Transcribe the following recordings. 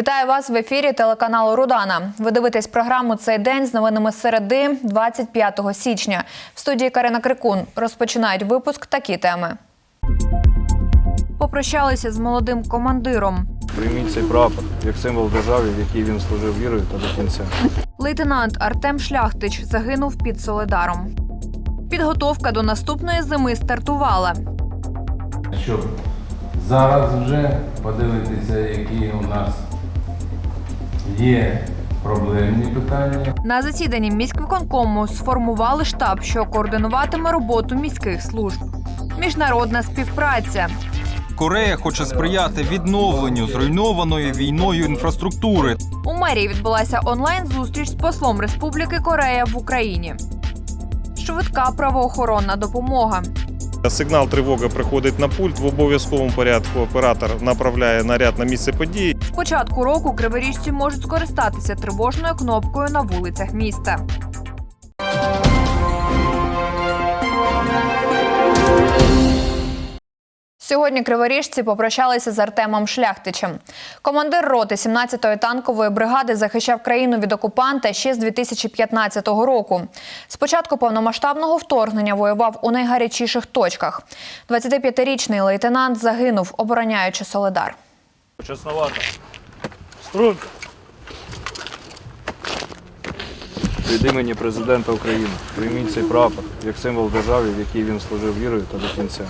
Вітаю вас в ефірі телеканалу Рудана. Ви дивитесь програму цей день з новинами середи 25 січня. В студії Карина Крикун розпочинають випуск такі теми. Попрощалися з молодим командиром. Прийміть цей прапор як символ держави, в якій він служив вірою та до кінця. Лейтенант Артем Шляхтич загинув під Соледаром. Підготовка до наступної зими стартувала. щоб зараз вже подивитися, які у нас є проблемні питання. На засіданні міськвиконкому сформували штаб, що координуватиме роботу міських служб. Міжнародна співпраця. Корея хоче сприяти відновленню зруйнованої війною інфраструктури. У мерії відбулася онлайн-зустріч з послом Республіки Корея в Україні. Швидка правоохоронна допомога. Сигнал тривоги приходить на пульт. В обов'язковому порядку оператор направляє наряд на місце події. З початку року криворіжці можуть скористатися тривожною кнопкою на вулицях міста. Сьогодні криворіжці попрощалися з Артемом Шляхтичем. Командир роти 17-ї танкової бригади захищав країну від окупанта ще з 2015 року. Спочатку повномасштабного вторгнення воював у найгарячіших точках. 25-річний лейтенант загинув, обороняючи Соледар. Чесновато. Струнка. Від імені президента України прийміть цей прапор як символ держави, в якій він служив вірою та до кінця.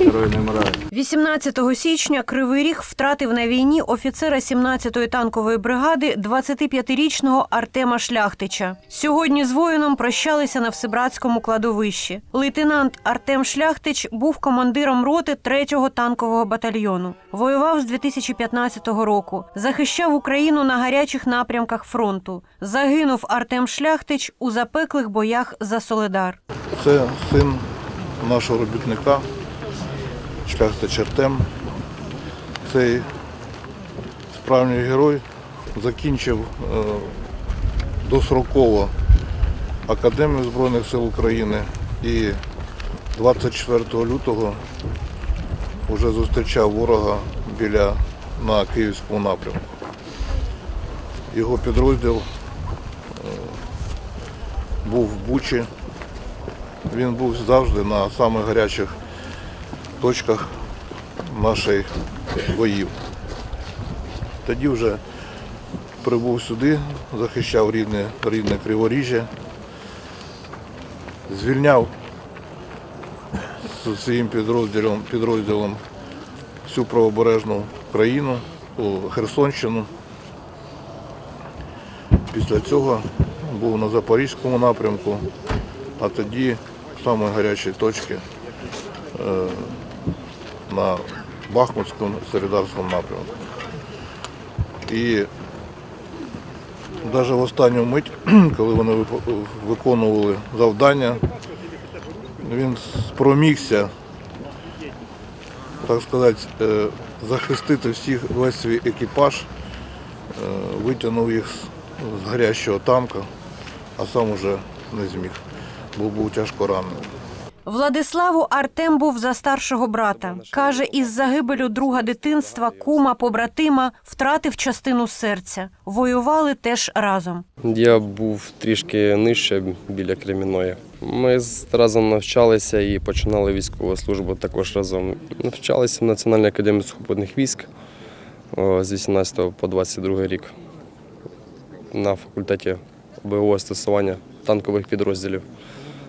Герої не вмирають. 18 січня Кривий Ріг втратив на війні офіцера 17-ї танкової бригади 25-річного Артема Шляхтича. Сьогодні з воїном прощалися на Всебратському кладовищі. Лейтенант Артем Шляхтич був командиром роти 3-го танкового батальйону. Воював з 2015 року. Захищав Україну на гарячих напрямках фронту. Загинув Артем Шляхтич у запеклих боях за Соледар. Це син нашого робітника, шляхтич Артем. Цей справжній герой закінчив е, достроково Академію Збройних сил України і 24 лютого вже зустрічав ворога біля на Київському напрямку. Його підрозділ був в Бучі. Він був завжди на самих гарячих точках наших боїв. Тоді вже прибув сюди, захищав рідне, рідне Криворіжжя, звільняв з своїм підрозділом, підрозділом всю правобережну країну, Херсонщину. Після цього був на Запорізькому напрямку, а тоді саме гарячі точки е, на Бахмутському Середарському напрямку. І навіть в останню мить, коли вони виконували завдання, він спромігся, так сказати, е, захистити всіх весь свій екіпаж, е, витягнув їх з гарячого танка, а сам уже не зміг, бо був тяжко ранений. Владиславу Артем був за старшого брата. Каже, із загибелю друга дитинства, кума, побратима втратив частину серця. Воювали теж разом. Я був трішки нижче біля Креміної. Ми разом навчалися і починали військову службу також разом. Навчалися в Національній академії сухопутних військ з 18 по 22 рік на факультеті бойового стосування танкових підрозділів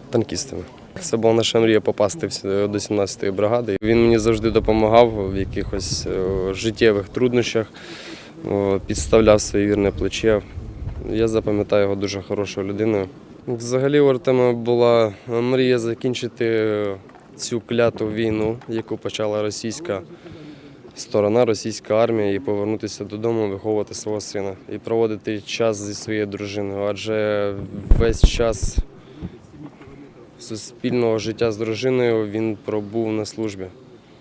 танкістами. Це була наша мрія попасти до 17-ї бригади. Він мені завжди допомагав в якихось е, життєвих труднощах, підставляв своє вірне плече. Я запам'ятаю його дуже хорошою людиною. Взагалі у Артема була мрія закінчити цю кляту війну, яку почала російська сторона, російська армія, і повернутися додому, виховувати свого сина і проводити час зі своєю дружиною. Адже весь час суспільного життя з дружиною він пробув на службі.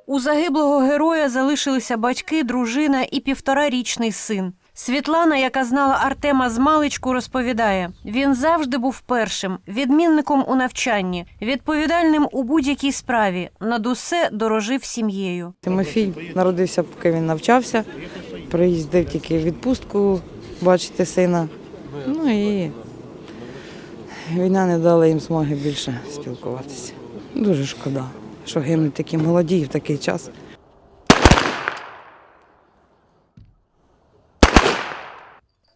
У загиблого героя залишилися батьки, дружина і півторарічний син. Світлана, яка знала Артема з маличку, розповідає: він завжди був першим, відмінником у навчанні, відповідальним у будь-якій справі. Над усе дорожив сім'єю. Тимофій народився, поки він навчався. Приїздив тільки відпустку бачити сина. Ну і війна не дала їм змоги більше спілкуватися. Дуже шкода, що гинуть такі молоді в такий час.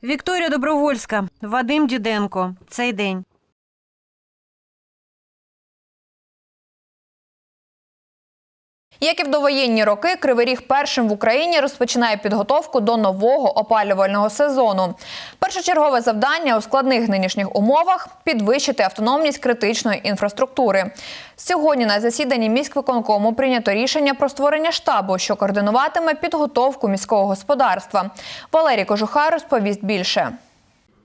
Вікторія Добровольська, Вадим Діденко. Цей день. Як і в довоєнні роки, Кривий Ріг першим в Україні розпочинає підготовку до нового опалювального сезону. Першочергове завдання у складних нинішніх умовах підвищити автономність критичної інфраструктури. Сьогодні на засіданні міськвиконкому прийнято рішення про створення штабу, що координуватиме підготовку міського господарства. Валерій Кожуха розповість більше.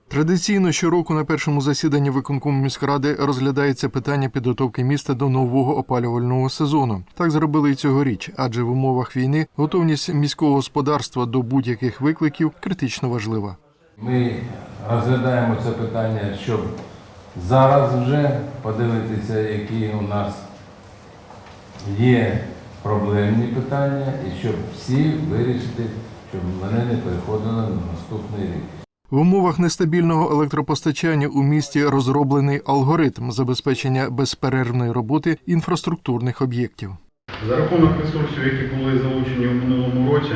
Традиційно щороку на першому засіданні виконкому міськради розглядається питання підготовки міста до нового опалювального сезону. Так зробили і цьогоріч, адже в умовах війни готовність міського господарства до будь-яких викликів критично важлива. Ми розглядаємо це питання, щоб зараз вже подивитися, які у нас є проблемні питання, і щоб всі вирішити, щоб вони не переходили на наступний рік. В умовах нестабільного електропостачання у місті розроблений алгоритм забезпечення безперервної роботи інфраструктурних об'єктів. За рахунок ресурсів, які були залучені у минулому році,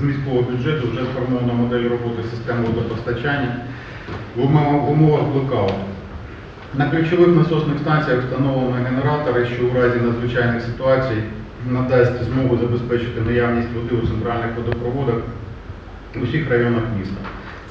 з міського бюджету вже сформована модель роботи системи водопостачання в умовах, в. На ключових насосних станціях встановлено генератори, що у разі надзвичайних ситуацій надасть змогу забезпечити наявність води у центральних водопроводах у всіх районах міста.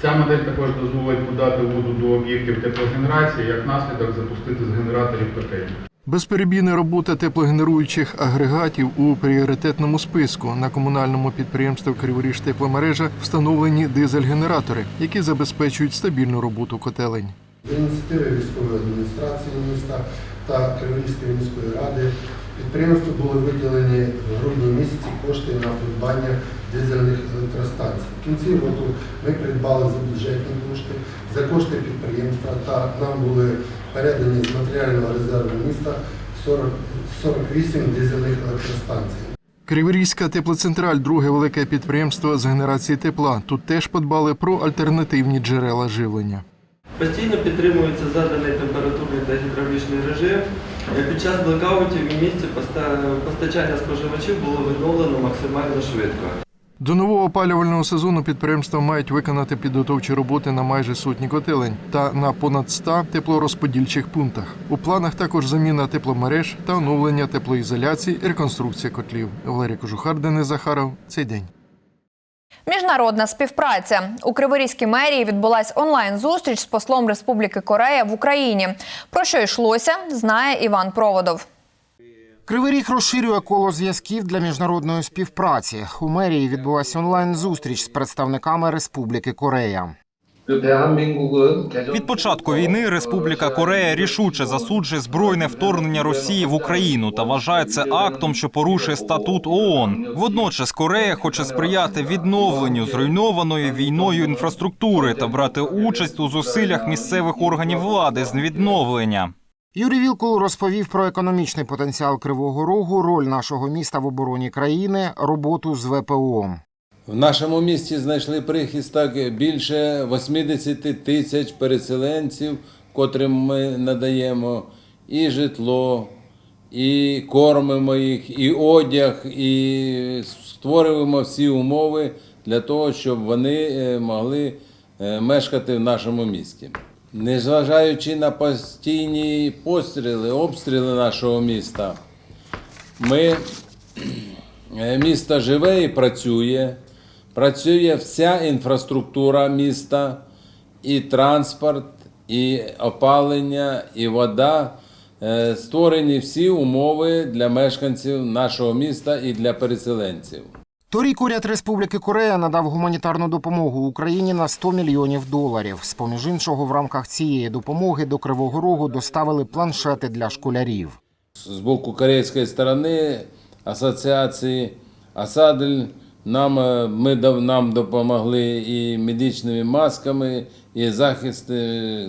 Ця модель також дозволить подати воду до об'єктів теплогенерації, як наслідок запустити з генераторів котельні. Безперебійна робота теплогенеруючих агрегатів у пріоритетному списку на комунальному підприємстві Криворіж тепломережа встановлені дизель-генератори, які забезпечують стабільну роботу котелень. Ініціативи військової адміністрації міста та Криворізької міської ради підприємству були виділені в грудні місяці кошти на придбання дизельних електростанцій. В кінці року ми придбали за бюджетні кошти, за кошти підприємства та нам були передані з матеріального резерву міста 40, 48 дизельних електростанцій. Криворізька теплоцентраль друге велике підприємство з генерації тепла. Тут теж подбали про альтернативні джерела живлення. Постійно підтримується заданий температурний та гідравлічний режим. Е, Під час блекаутів у місті постачання споживачів було відновлено максимально швидко. До нового опалювального сезону підприємства мають виконати підготовчі роботи на майже сотні котелень та на понад 100 теплорозподільчих пунктах. У планах також заміна тепломереж та оновлення теплоізоляції і реконструкція котлів. Валерій Кожухар, Денис Захаров. Цей день. Міжнародна співпраця у Криворізькій мерії відбулась онлайн-зустріч з послом Республіки Корея в Україні. Про що йшлося, знає Іван Проводов. Кривий Ріг розширює коло зв'язків для міжнародної співпраці. У мерії відбулася онлайн-зустріч з представниками Республіки Корея. Від початку війни Республіка Корея рішуче засуджує збройне вторгнення Росії в Україну та вважає це актом, що порушує статут ООН. Водночас Корея хоче сприяти відновленню зруйнованої війною інфраструктури та брати участь у зусиллях місцевих органів влади з відновлення. Юрій Вілкул розповів про економічний потенціал Кривого Рогу, роль нашого міста в обороні країни, роботу з ВПО. В нашому місті знайшли прихисток більше 80 тисяч переселенців, котрим ми надаємо і житло, і кормимо їх, і одяг, і створюємо всі умови для того, щоб вони е, могли е, мешкати в нашому місті. Незважаючи на постійні постріли, обстріли нашого міста, ми Е, Місто живе і працює. Працює вся інфраструктура міста, і транспорт, і опалення, і вода. Е, Створені всі умови для мешканців нашого міста і для переселенців. Торік уряд Республіки Корея надав гуманітарну допомогу Україні на 100 мільйонів доларів. З поміж іншого, в рамках цієї допомоги до Кривого Рогу доставили планшети для школярів. З боку корейської сторони асоціації Асадель нам, е, ми, нам допомогли і медичними масками, і захист,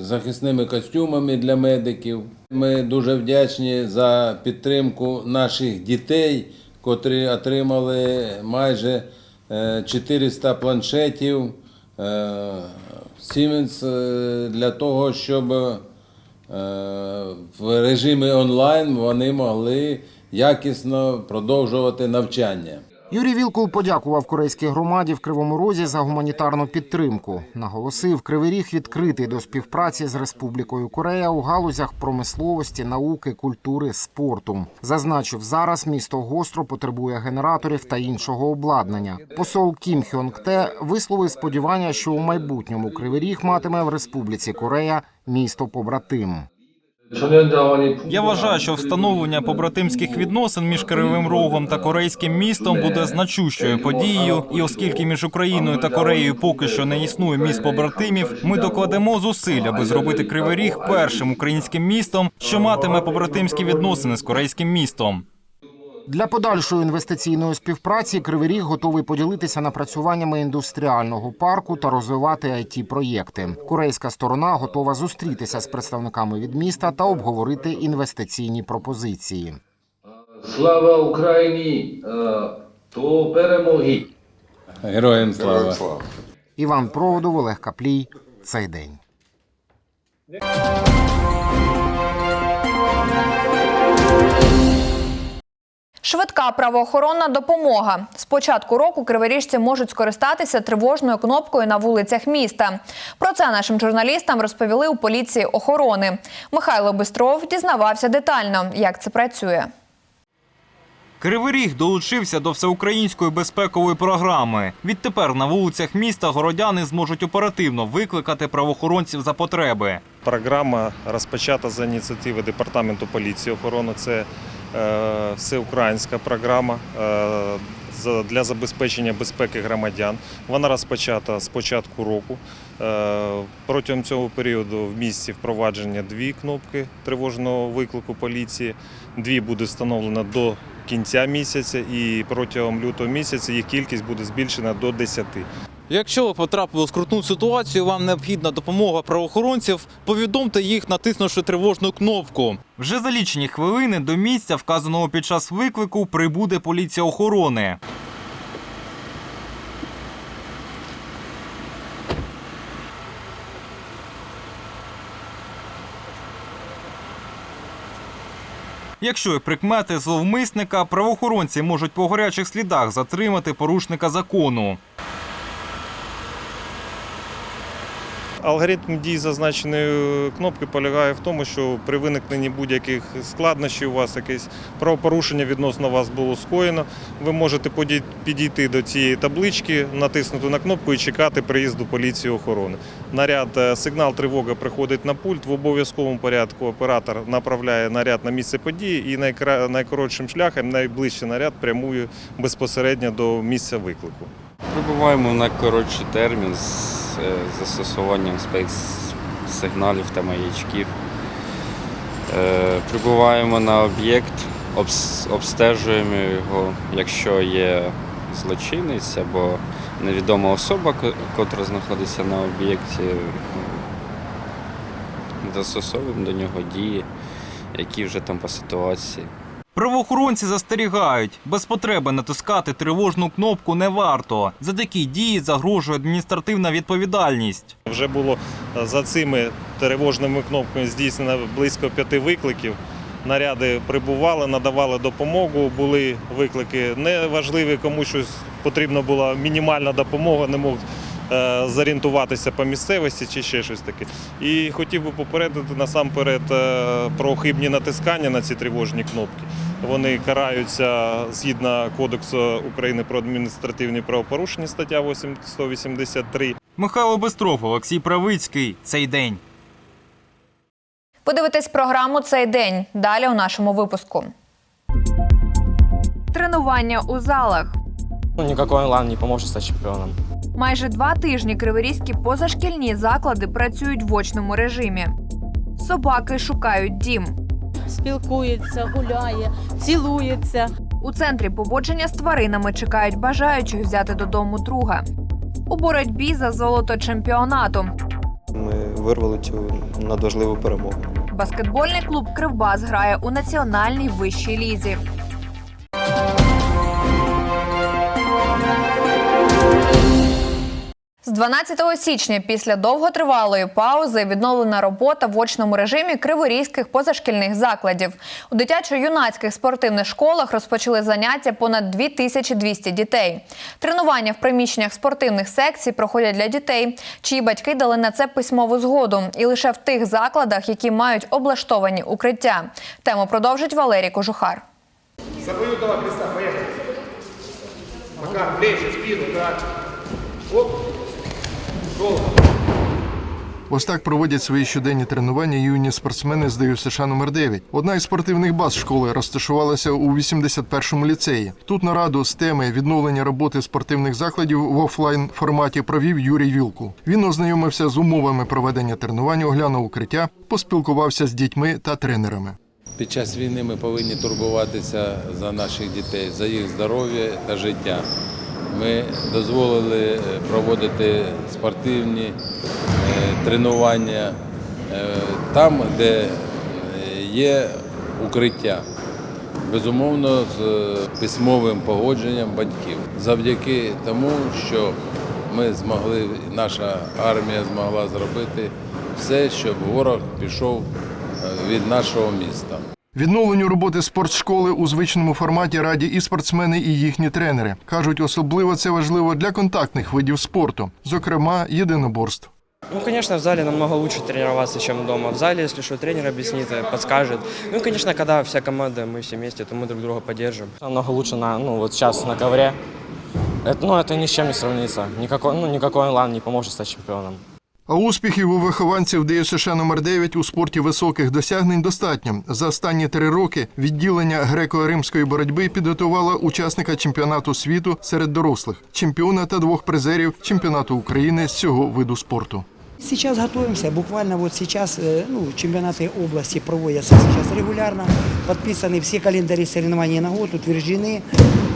захисними костюмами для медиків. Ми дуже вдячні за підтримку наших дітей, котрі отримали майже е, 400 планшетів е, Siemens е, для того, щоб е, в режимі онлайн вони могли якісно продовжувати навчання. Юрій Вілкул подякував корейській громаді в Кривому Розі за гуманітарну підтримку. Наголосив, Кривий Ріг відкритий до співпраці з Республікою Корея у галузях промисловості, науки, культури, спорту. Зазначив, зараз місто гостро потребує генераторів та іншого обладнання. Посол Кім Хьонг Те висловив сподівання, що у майбутньому Кривий Ріг матиме в Республіці Корея місто побратим. Я вважаю, що встановлення побратимських відносин між Кривим Рогом та корейським містом буде значущою подією. І оскільки між Україною та Кореєю поки що не існує міст побратимів, ми докладемо зусиль, аби зробити Кривий Ріг першим українським містом, що матиме побратимські відносини з корейським містом. Для подальшої інвестиційної співпраці Кривий Ріг готовий поділитися напрацюваннями індустріального парку та розвивати it проєкти. Корейська сторона готова зустрітися з представниками від міста та обговорити інвестиційні пропозиції. Слава Україні! До перемоги! Героям слава! Іван Проводов, Олег Каплій. Цей день. Швидка правоохоронна допомога. З початку року криворіжці можуть скористатися тривожною кнопкою на вулицях міста. Про це нашим журналістам розповіли у поліції охорони. Михайло Бистров дізнавався детально, як це працює. Кривий Ріг долучився до всеукраїнської безпекової програми. Відтепер на вулицях міста городяни зможуть оперативно викликати правоохоронців за потреби. Програма розпочата за ініціативи Департаменту поліції охорони. Це е, всеукраїнська програма е, для забезпечення безпеки громадян. Вона розпочата з початку року. Е, протягом цього періоду в місті впровадження дві кнопки тривожного виклику поліції. Дві буде встановлено до кінця місяця, і протягом лютого місяця їх кількість буде збільшена до 10. Якщо ви потрапили в скрутну ситуацію, вам необхідна допомога правоохоронців, повідомте їх, натиснувши тривожну кнопку. Вже за лічені хвилини до місця, вказаного під час виклику, прибуде поліція охорони. Якщо є прикмети зловмисника, правоохоронці можуть по гарячих слідах затримати порушника закону. Алгоритм дій зазначеної кнопки полягає в тому, що при виникненні будь-яких складнощів у вас якесь правопорушення відносно вас було скоєно. Ви можете підійти до цієї таблички, натиснути на кнопку і чекати приїзду поліції охорони. Наряд е, сигнал тривога приходить на пульт. В обов'язковому порядку оператор направляє наряд на місце події і найкоротшим шляхом найближчий наряд прямує безпосередньо до місця виклику. Прибуваємо на коротший термін з е, застосуванням спецсигналів та маячків. Е, Прибуваємо на об'єкт, обстежуємо його, якщо є злочинець або невідома особа, котра знаходиться на об'єкті, застосовуємо до нього дії, які вже там по ситуації. Правоохоронці застерігають, без потреби натискати тривожну кнопку не варто. За такі дії загрожує адміністративна відповідальність. Вже було е, за цими тривожними кнопками здійснено близько п'яти викликів. Наряди прибували, надавали допомогу. Були виклики неважливі, кому щось потрібна була мінімальна допомога, не мог зорієнтуватися по місцевості чи ще щось таке. І хотів би попередити насамперед е, про хибні натискання на ці тривожні кнопки. Вони караються згідно Кодексу України про адміністративні правопорушення, стаття 8 183. Михайло Бистров, Олексій Правицький. Цей день. Подивитись програму цей день. Далі у нашому випуску. Тренування у залах. Ну, никакой онлайн не поможет стать чемпионом. Майже два тижні криворізькі позашкільні заклади працюють в очному режимі. Собаки шукають дім. спілкується, гуляє, цілується. У центрі поводження з тваринами чекають бажаючих взяти додому друга. У боротьбі за золото чемпіонату. Ми вирвали цю надважливу перемогу. Баскетбольний клуб Кривбас грає у національній вищій лізі. 12 січня після довготривалої паузи відновлена робота в очному режимі криворізьких позашкільних закладів. У дитячо-юнацьких спортивних школах розпочали заняття понад 2200 дітей. Тренування в приміщеннях спортивних секцій проходять для дітей, чиї батьки дали на це письмову згоду, і лише в тих закладах, які мають облаштовані укриття. Тему продовжить Валерій Кожухар. Забою два креста, поехали. Макар, плечи, спину, так. Оп. Ось так проводять свої щоденні тренування юні спортсмени з ДЮСШ номер 9 Одна із спортивних баз школи розташувалася у 81-му ліцеї. Тут нараду з теми відновлення роботи спортивних закладів в офлайн форматі провів Юрій Вілку. Він ознайомився з умовами проведення тренувань, оглянув укриття, поспілкувався з дітьми та тренерами. Під час війни ми повинні турбуватися за наших дітей, за їх здоров'я та життя. Ми дозволили е, проводити спортивні е, тренування е, там, де є укриття. Безумовно, з письмовим погодженням батьків. Завдяки тому, що ми змогли, наша армія змогла зробити все, щоб ворог пішов від нашого міста. Відновленню роботи спортшколи у звичному форматі раді і спортсмени, і їхні тренери кажуть, особливо це важливо для контактних видів спорту, зокрема єдиноборств. Ну, конечно, в зале намного лучше тренироваться, чем дома. В зале, если что, тренер объяснит, э, подскажет. Ну и, конечно, когда вся команда, мы все вместе, то мы друг друга поддержим. Намного лучше на, ну, вот сейчас на ковре. Это, ну, это ни с чем не сравнится. Никакой, ну, никакой онлайн не поможет стать чемпионом. А успіхів у вихованців ДЮСШ номер 9 у спорті високих досягнень достатньо. За останні три роки відділення греко-римської боротьби підготувало учасника чемпіонату світу серед дорослих, чемпіона та двох призерів чемпіонату України з цього виду спорту. Сейчас готовимся. Буквально вот сейчас э, ну, чемпионаты области проводятся сейчас регулярно. Подписаны все календари соревнований на год, утверждены.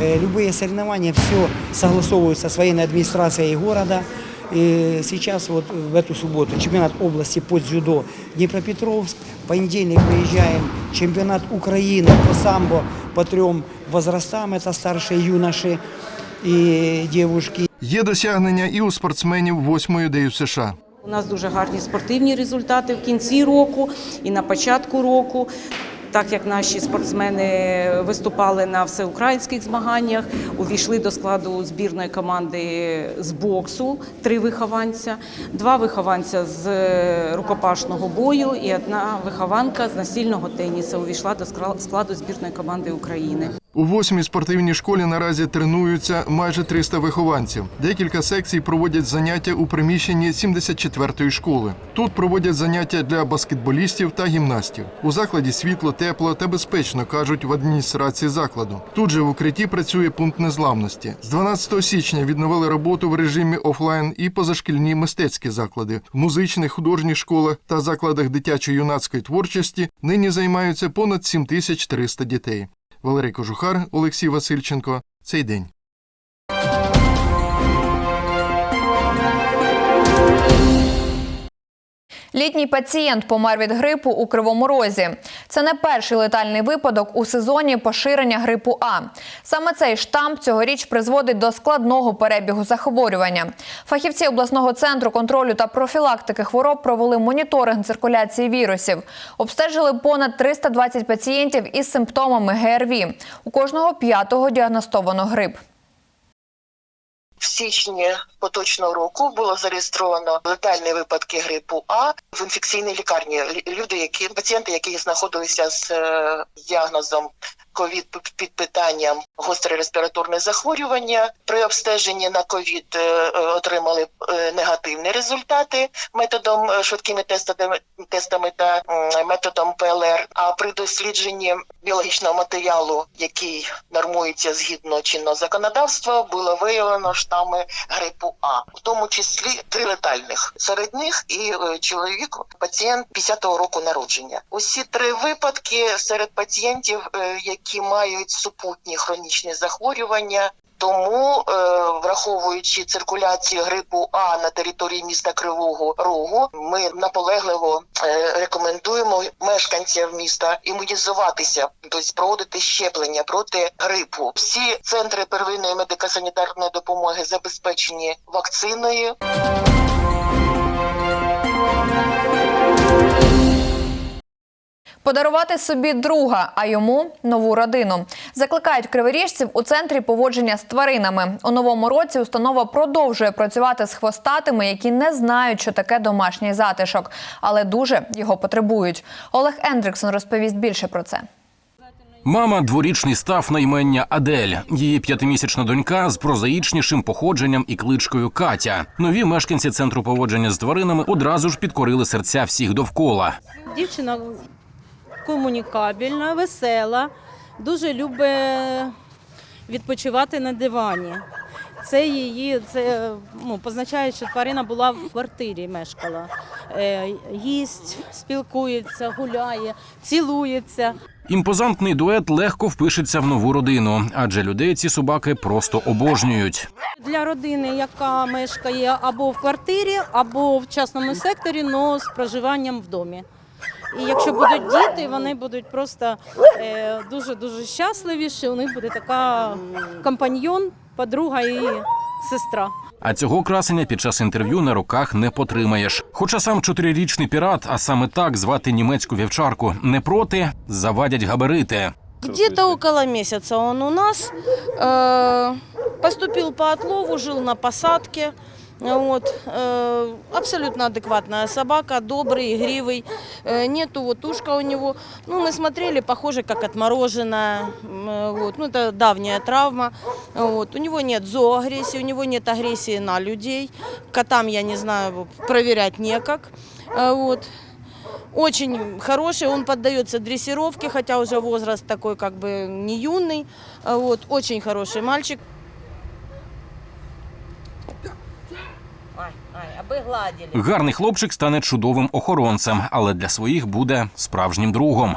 Э, Любые соревнования, все согласовываются с военной администрацией города. И сейчас вот в эту субботу чемпионат области по дзюдо Днепропетровск. В понедельник выезжаем чемпионат Украины по самбо по трем возрастам. Это старшие юноши и девушки. Є досягнення і у спортсменів восьмої ДЮСШ. У нас дуже гарні спортивні результати в кінці року і на початку року. Так як наші спортсмени виступали на всеукраїнських змаганнях, увійшли до складу збірної команди з боксу три вихованця, два вихованця з рукопашного бою і одна вихованка з настільного тенісу увійшла до скла- складу збірної команди України. У восьмій спортивній школі наразі тренуються майже 300 вихованців. Декілька секцій проводять заняття у приміщенні 74-ї школи. Тут проводять заняття для баскетболістів та гімнастів. У закладі світло, тепло та безпечно кажуть в адміністрації закладу. Тут же в укритті працює пункт незламності. З 12 січня відновили роботу в режимі офлайн і позашкільні мистецькі заклади. В музичних художніх школах та закладах дитячо-юнацької творчості нині займаються понад 7300 дітей. Валерій Кожухар, Олексій Васильченко. Цей день. Літній пацієнт помер від грипу у Кривому Розі. Це не перший летальний випадок у сезоні поширення грипу А. Саме цей штамп цьогоріч призводить до складного перебігу захворювання. Фахівці обласного центру контролю та профілактики хвороб провели моніторинг циркуляції вірусів. Обстежили понад 320 пацієнтів із симптомами ГРВІ. У кожного п'ятого діагностовано грип. В січні поточного року було зареєстровано летальні випадки грипу А в інфекційній лікарні. Люди, які пацієнти, які знаходилися з е, діагнозом ковід під питанням гостре респіраторне захворювання. При обстеженні на ковід е, е, отримали е, негативні результати методом швидкими тестами, тестами та методом ПЛР. А при дослідженні біологічного матеріалу, який нормується згідно чинного законодавства, було виявлено штами грипу А, в тому числі три летальних. Серед них і чоловік, пацієнт 50-го року народження. Усі три випадки серед пацієнтів, е, які мають супутні хронічні захворювання, Тому, е, враховуючи циркуляцію грипу А на території міста Кривого Рогу, ми наполегливо е, рекомендуємо мешканцям міста імунізуватися, тобто проводити щеплення проти грипу. Всі центри первинної медико-санітарної допомоги забезпечені вакциною. Подарувати собі друга, а йому нову родину. Закликають криворіжців у центрі поводження з тваринами. У новому році установа продовжує працювати з хвостатими, які не знають, що таке домашній затишок, але дуже його потребують. Олег Ендриксон розповість більше про це. Мама дворічний став на імення Адель. Її п'ятимісячна донька з прозаїчнішим походженням і кличкою Катя. Нові мешканці центру поводження з тваринами одразу ж підкорили серця всіх довкола. Дівчина комунікабельна, весела, дуже любить відпочивати на дивані. Це її це ну, позначає, що тварина була в квартирі, мешкала. Е, їсть, спілкується, гуляє, цілується. Імпозантний дует легко впишеться в нову родину, адже людей ці собаки просто обожнюють. Для родини, яка мешкає або в квартирі, або в частному секторі, але з проживанням в домі. І якщо будуть діти, вони будуть просто е, дуже-дуже щасливі, що у них буде така компаньйон, подруга і сестра. А цього красення під час інтерв'ю на руках не потримаєш. Хоча сам чотирирічний пірат, а саме так звати німецьку вівчарку, не проти, завадять габарити. Где-то около месяца он у нас э, поступил по отлову, жил на посадке. Вот, э, абсолютно адекватная собака, добрый, игривый. Э, нету вот ушка у него. Ну, мы смотрели, похоже, как отмороженная. М, э, Вот, ну, это давняя травма. Вот, у него нет зооагрессии, у него нет агрессии на людей. Котам, я не знаю, проверять некак. Э, Вот. Очень хороший, он поддается дрессировке, хотя уже возраст такой как бы не юный. А Вот, очень хороший мальчик. Гарний хлопчик стане чудовим охоронцем, але для своїх буде справжнім другом.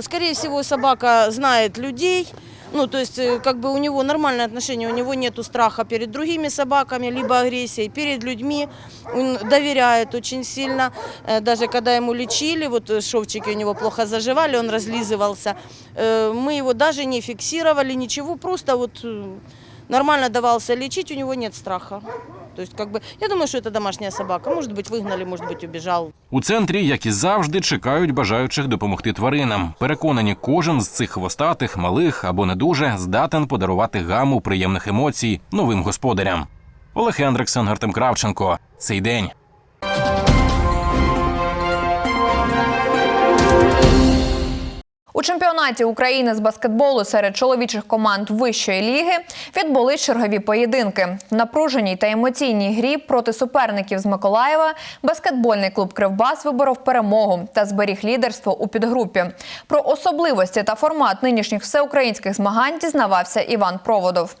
Скорее всего, собака знает людей. Ну, то есть, э, как бы у него нормальное отношение, у него нет страха перед другими собаками, либо агрессии перед людьми. Он доверяет очень сильно. Э, Даже когда ему лечили, вот э, шовчики у него плохо заживали, он разлизывался. Э, Мы его даже не фиксировали, ничего, просто вот э, нормально давался лечить, у него нет страха. То есть, как бы, я думаю, что это домашняя собака. Может быть, выгнали, может быть, убежал. У центрі, як і завжди, чекають бажаючих допомогти тваринам. Переконані, кожен з цих хвостатих, малих або не дуже здатен подарувати гаму приємних емоцій новим господарям. Олег Хендриксон, Артем Кравченко. Цей день. У чемпіонаті України з баскетболу серед чоловічих команд вищої ліги відбулись чергові поєдинки. В напруженій та емоційній грі проти суперників з Миколаєва баскетбольний клуб Кривбас виборов перемогу та зберіг лідерство у підгрупі. Про особливості та формат нинішніх всеукраїнських змагань дізнавався Іван Проводов.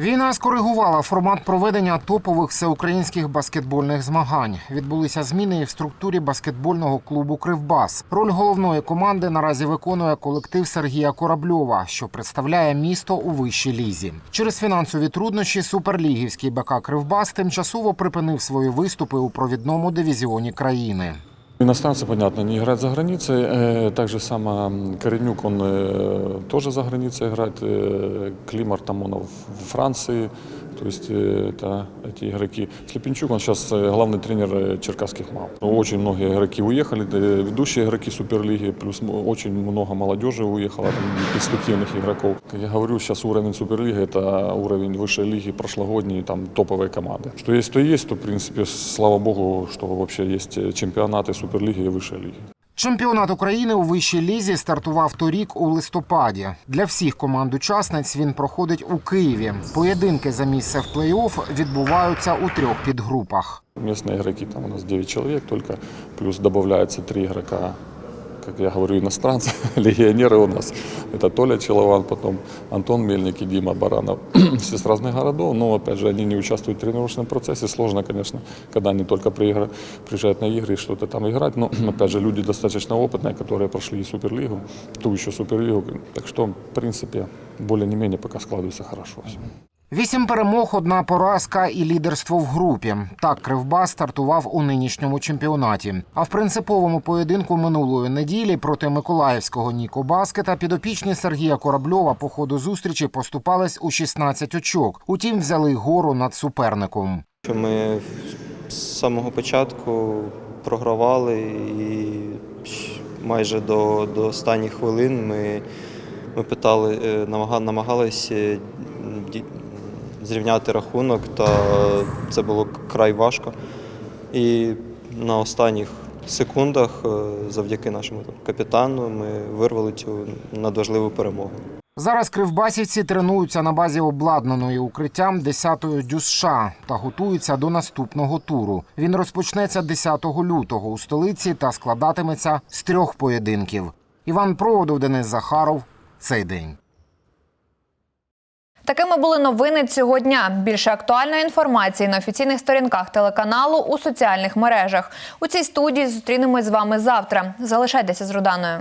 Війна скоригувала формат проведення топових всеукраїнських баскетбольних змагань. Відбулися зміни і в структурі баскетбольного клубу Кривбас. Роль головної команди наразі виконує колектив Сергія Корабльова, що представляє місто у вищій лізі. Через фінансові труднощі суперлігівський БК Кривбас тимчасово припинив свої виступи у провідному дивізіоні країни. Иностранцы, понятно, не играют за границей. Э, Так же само м, Коренюк, он э, тоже за границей играет. Э, Климар Тамонов в Франции. То есть э, это эти игроки. Слепенчук, он сейчас э, главный тренер э, черкасских МАУ. Очень многие игроки уехали, э, ведущие игроки Суперлиги, плюс м- очень много молодежи уехало, там, перспективных игроков. Как я говорю, сейчас уровень Суперлиги – это уровень высшей лиги прошлогодней, там топовой команды. Что есть, то есть, то, в принципе, слава богу, что вообще есть э, чемпионаты Суперлиги и высшей лиги. Чемпіонат України у вищій лізі стартував торік у листопаді. Для всіх команд-учасниць він проходить у Києві. Поєдинки за місце в плей-офф відбуваються у трьох підгрупах. Местные игроки, там у нас 9 человек только, плюс добавляется 3 игрока как я говорю, иностранцы, легионеры у нас. Это Толя Челован, потом Антон Мельник и Дима Баранов. Все с разных городов, но, опять же, они не участвуют в тренировочном процессе. Сложно, конечно, когда они только приезжают на игры и что-то там играть. Но, опять же, люди достаточно опытные, которые прошли и Суперлигу, ту еще Суперлигу. Так что, в принципе, более не менее пока складывается хорошо все. Вісім перемог, одна поразка і лідерство в групі. Так Кривбас стартував у нинішньому чемпіонаті. А в принциповому поєдинку минулої неділі проти миколаївського Ніко Баскета підопічні Сергія Корабльова по ходу зустрічі поступались у 16 очок. Утім, взяли гору над суперником. Ми з самого початку програвали і майже до, до останніх хвилин ми, ми питали, е, намагалися е, зрівняти рахунок, та це було край важко. І на останніх секундах, е, завдяки нашому капітану, ми вирвали цю надважливу перемогу. Зараз кривбасівці тренуються на базі обладнаної укриттям 10-ї ДЮСШ та готуються до наступного туру. Він розпочнеться 10 лютого у столиці та складатиметься з трьох поєдинків. Іван Проводов, Денис Захаров. Цей день. Такими були новини цього дня. Більше актуальної інформації на офіційних сторінках телеканалу у соціальних мережах. У цій студії зустрінемось з вами завтра. Залишайтеся з Руданою.